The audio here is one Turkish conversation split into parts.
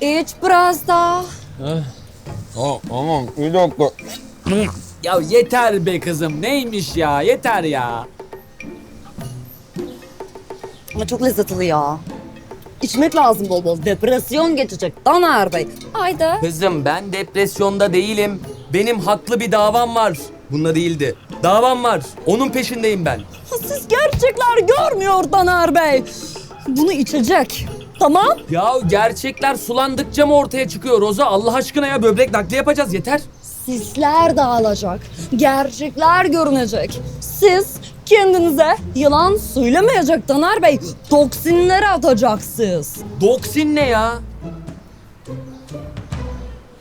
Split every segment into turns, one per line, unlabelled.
İç biraz daha.
Aman bir dakika.
Ya yeter be kızım neymiş ya yeter ya.
Ama çok lezzetli ya. İçmek lazım bol bol. Depresyon geçecek Taner Bey. Haydi.
Kızım ben depresyonda değilim. Benim haklı bir davam var. Bunda değildi. Davam var. Onun peşindeyim ben.
Siz gerçekler görmüyor Taner Bey. Bunu içecek. Tamam.
Ya gerçekler sulandıkça mı ortaya çıkıyor Roza? Allah aşkına ya böbrek nakli yapacağız yeter.
Sisler dağılacak. Gerçekler görünecek. Siz kendinize yalan söylemeyecek Taner Bey. Toksinleri atacaksınız.
Doksin ne ya?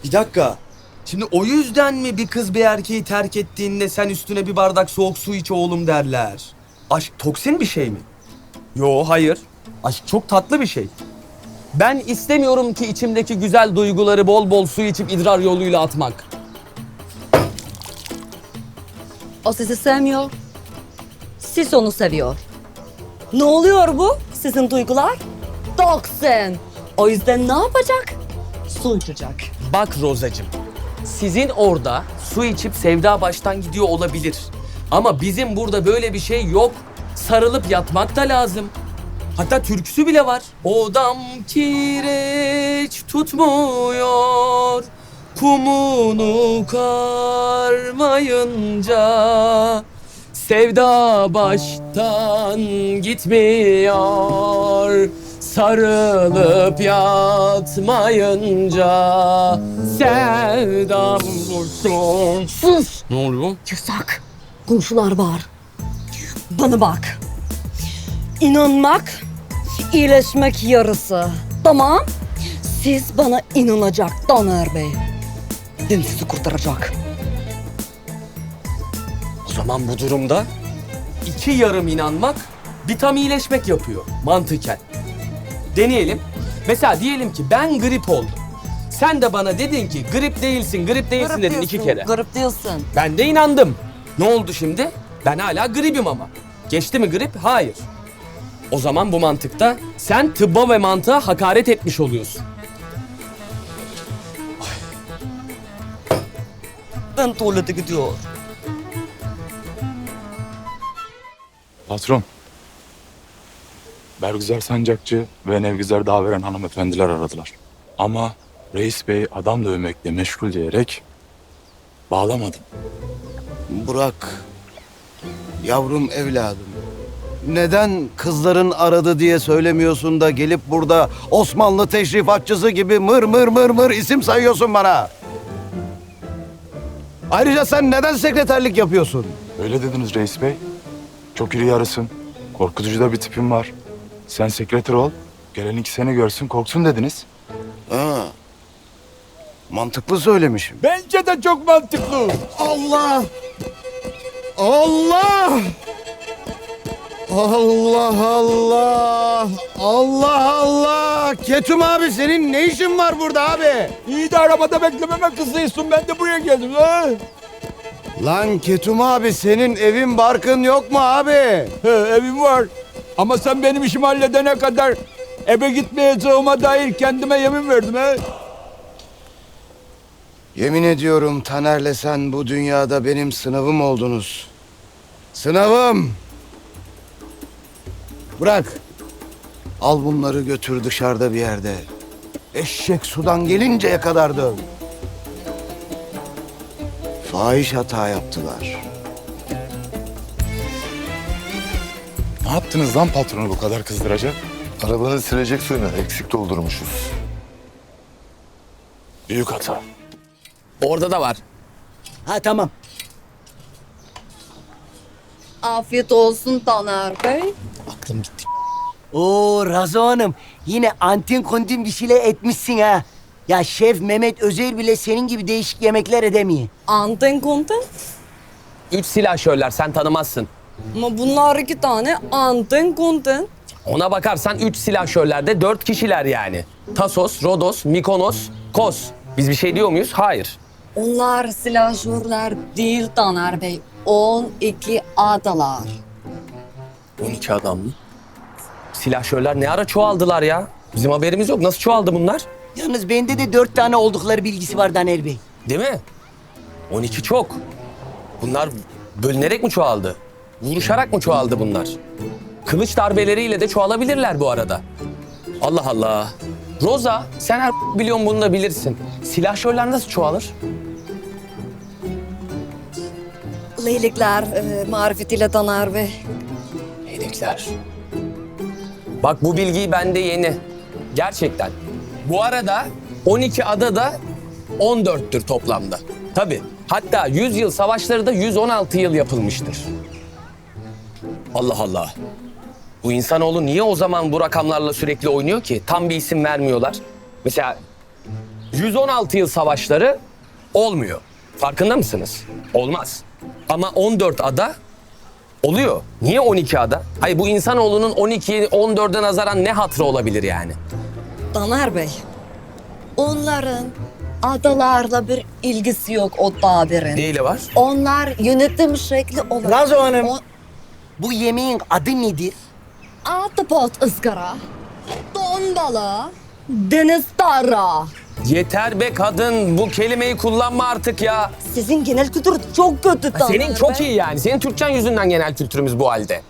Bir dakika. Şimdi o yüzden mi bir kız bir erkeği terk ettiğinde sen üstüne bir bardak soğuk su iç oğlum derler? Aşk toksin bir şey mi? Yo hayır. Aşk çok tatlı bir şey. Ben istemiyorum ki içimdeki güzel duyguları bol bol su içip idrar yoluyla atmak.
O sizi sevmiyor. Siz onu seviyor. Ne oluyor bu? Sizin duygular? Toksin. O yüzden ne yapacak? Su içecek.
Bak Rozacığım, sizin orada su içip sevda baştan gidiyor olabilir. Ama bizim burada böyle bir şey yok. Sarılıp yatmak da lazım. Hatta türküsü bile var. Odam kireç tutmuyor. Kumunu karmayınca Sevda baştan gitmiyor Sarılıp yatmayınca Sevdam vursun
Sus.
Ne oluyor?
Yasak. Komşular var. Bana bak. İnanmak, iyileşmek yarısı. Tamam. Siz bana inanacak Taner Bey. Ben sizi kurtaracak.
O zaman bu durumda iki yarım inanmak bir tam iyileşmek yapıyor mantıken. Deneyelim. Mesela diyelim ki ben grip oldum. Sen de bana dedin ki grip değilsin, grip değilsin dedin iki kere.
Garip diyorsun.
Ben de inandım. Ne oldu şimdi? Ben hala gripim ama. Geçti mi grip? Hayır. O zaman bu mantıkta sen tıbba ve mantığa hakaret etmiş oluyorsun.
Ben tuvalete gidiyor.
Patron. Bergüzar Sancakçı ve Nevgüzar Daveren hanımefendiler aradılar. Ama reis bey adam dövmekle meşgul diyerek bağlamadım.
Burak, yavrum evladım. Neden kızların aradı diye söylemiyorsun da gelip burada Osmanlı teşrifatçısı gibi mır mır mır mır isim sayıyorsun bana? Ayrıca sen neden sekreterlik yapıyorsun?
Öyle dediniz reis bey. Çok iri yarısın. Korkutucu da bir tipin var. Sen sekreter ol. Gelen iki seni görsün korksun dediniz.
Ha. Mantıklı söylemişim.
Bence de çok mantıklı.
Allah! Allah! Allah Allah! Allah Allah! Ketum abi senin ne işin var burada abi?
İyi de arabada beklememe kızıyorsun. Ben de buraya geldim. Ha?
Lan Ketum abi senin evin barkın yok mu abi?
He, evim var. Ama sen benim işimi halledene kadar eve gitmeyeceğime dair kendime yemin verdim. He?
Yemin ediyorum Taner'le sen bu dünyada benim sınavım oldunuz. Sınavım! Bırak. Al bunları götür dışarıda bir yerde. Eşek sudan gelinceye kadar döv. Fahiş hata yaptılar.
Ne yaptınız lan patronu bu kadar kızdıracak?
Arabanın silecek suyunu eksik doldurmuşuz.
Büyük hata.
Orada da var. Ha tamam.
Afiyet olsun Taner Bey.
Aklım gitti.
Oo Razo Hanım yine antin kontin bir şeyler etmişsin ha. Ya şef Mehmet Özer bile senin gibi değişik yemekler edemiyor.
Anten konten.
Üç silahşörler sen tanımazsın.
Ama bunlar iki tane anten konten.
Ona bakarsan üç silahşörlerde dört kişiler yani. Tasos, Rodos, Mikonos, Kos. Biz bir şey diyor muyuz? Hayır.
Onlar silahşörler değil Taner Bey. 12 adalar.
12 adam mı? Silahşörler ne ara çoğaldılar ya? Bizim haberimiz yok. Nasıl çoğaldı bunlar?
Yalnız bende de dört tane oldukları bilgisi var Daner Bey.
Değil mi? 12 çok. Bunlar bölünerek mi çoğaldı? Vuruşarak mı çoğaldı bunlar? Kılıç darbeleriyle de çoğalabilirler bu arada. Allah Allah. Roza, sen her biliyorsun bunu da bilirsin. Silahşörler nasıl çoğalır?
Leylikler e, marifetiyle Taner Bey.
Hedefler. Bak bu bilgiyi bende yeni. Gerçekten. Bu arada 12 ada da 14'tür toplamda. Tabii. Hatta 100 yıl savaşları da 116 yıl yapılmıştır. Allah Allah. Bu insanoğlu niye o zaman bu rakamlarla sürekli oynuyor ki? Tam bir isim vermiyorlar. Mesela 116 yıl savaşları olmuyor. Farkında mısınız? Olmaz. Ama 14 ada Oluyor. Niye 12 ada? Hayır bu insanoğlunun 12'ye 14'e nazaran ne hatrı olabilir yani?
Taner Bey, onların adalarla bir ilgisi yok o tabirin.
Neyle var?
Onlar yönetim şekli olarak...
Razo Hanım.
O-
Bu yemeğin adı nedir?
Ahtapot ızgara, don balığı, deniz tara.
Yeter be kadın bu kelimeyi kullanma artık ya.
Sizin genel kültür çok kötü
Senin çok iyi yani. Senin Türkçen yüzünden genel kültürümüz bu halde.